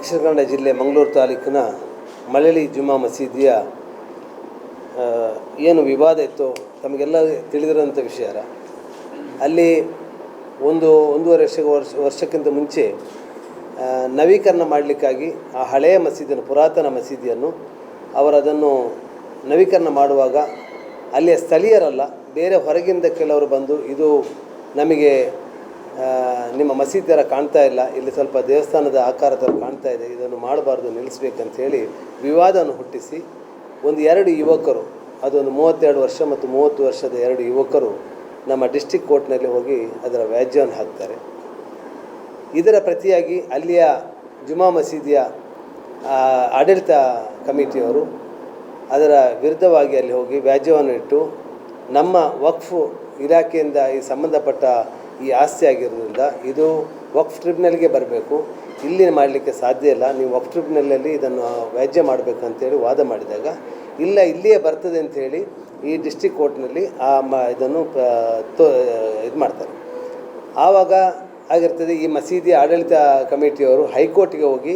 ದಕ್ಷಿಣ ಕನ್ನಡ ಜಿಲ್ಲೆ ಮಂಗಳೂರು ತಾಲೂಕಿನ ಮಳಲಿ ಜುಮಾ ಮಸೀದಿಯ ಏನು ವಿವಾದ ಇತ್ತು ತಮಗೆಲ್ಲ ತಿಳಿದಿರೋಂಥ ವಿಷಯ. ಅಲ್ಲಿ ಒಂದು ಒಂದೂವರೆ ವರ್ಷ ವರ್ಷ, ವರ್ಷಕ್ಕಿಂತ ಮುಂಚೆ ನವೀಕರಣ ಮಾಡಲಿಕ್ಕಾಗಿ ಆ ಹಳೆಯ ಮಸೀದಿಯನ್ನು, ಪುರಾತನ ಮಸೀದಿಯನ್ನು ಅವರು ಅದನ್ನು ನವೀಕರಣ ಮಾಡುವಾಗ ಅಲ್ಲಿಯ ಸ್ಥಳೀಯರಲ್ಲ, ಬೇರೆ ಹೊರಗಿಂದ ಕೆಲವರು ಬಂದು ಇದು ನಮಗೆ ನಿಮ್ಮ ಮಸೀದಿ ಥರ ಕಾಣ್ತಾ ಇಲ್ಲ, ಇಲ್ಲಿ ಸ್ವಲ್ಪ ದೇವಸ್ಥಾನದ ಆಕಾರ ಥರ ಕಾಣ್ತಾ ಇದೆ, ಇದನ್ನು ಮಾಡಬಾರ್ದು ನಿಲ್ಲಿಸ್ಬೇಕಂತೇಳಿ ವಿವಾದವನ್ನು ಹುಟ್ಟಿಸಿ ಒಂದು ಎರಡು ಯುವಕರು, ಅದೊಂದು ಮೂವತ್ತೆರಡು ವರ್ಷ ಮತ್ತು ಮೂವತ್ತು ವರ್ಷದ ಎರಡು ಯುವಕರು ನಮ್ಮ ಡಿಸ್ಟಿಕ್ ಕೋರ್ಟ್ನಲ್ಲಿ ಹೋಗಿ ಅದರ ವ್ಯಾಜ್ಯವನ್ನು ಹಾಕ್ತಾರೆ. ಇದರ ಪ್ರತಿಯಾಗಿ ಅಲ್ಲಿಯ ಜುಮಾ ಮಸೀದಿಯ ಆಡಳಿತ ಕಮಿಟಿಯವರು ಅದರ ವಿರುದ್ಧವಾಗಿ ಅಲ್ಲಿ ಹೋಗಿ ವ್ಯಾಜ್ಯವನ್ನು ಇಟ್ಟು ನಮ್ಮ ವಕ್ಫು ಇಲಾಖೆಯಿಂದ ಈ ಸಂಬಂಧಪಟ್ಟ ಈ ಆಸ್ತಿ ಆಗಿರೋದ್ರಿಂದ ಇದು ವಕ್ಫ್ ಟ್ರಿಬ್ಯುನಲ್ಗೆ ಬರಬೇಕು. ಇಲ್ಲಿ ಮಾಡಲಿಕ್ಕೆ ಸಾಧ್ಯ ಇಲ್ಲ. ನೀವು ವಕ್ಫ್ ಟ್ರಿಬ್ಯುನಲಲ್ಲಿ ಇದನ್ನು ವ್ಯಾಜ್ಯ ಮಾಡಬೇಕಂತೇಳಿ ವಾದ ಮಾಡಿದಾಗ, ಇಲ್ಲ, ಇಲ್ಲಿಯೇ ಬರ್ತದೆ ಅಂಥೇಳಿ ಈ ಡಿಸ್ಟಿಕ್ ಕೋರ್ಟ್ನಲ್ಲಿ ಆ ಮ, ಇದನ್ನು ಇದು ಮಾಡ್ತಾರೆ. ಆವಾಗ ಆಗಿರ್ತದೆ ಈ ಮಸೀದಿ ಆಡಳಿತ ಕಮಿಟಿಯವರು ಹೈಕೋರ್ಟಿಗೆ ಹೋಗಿ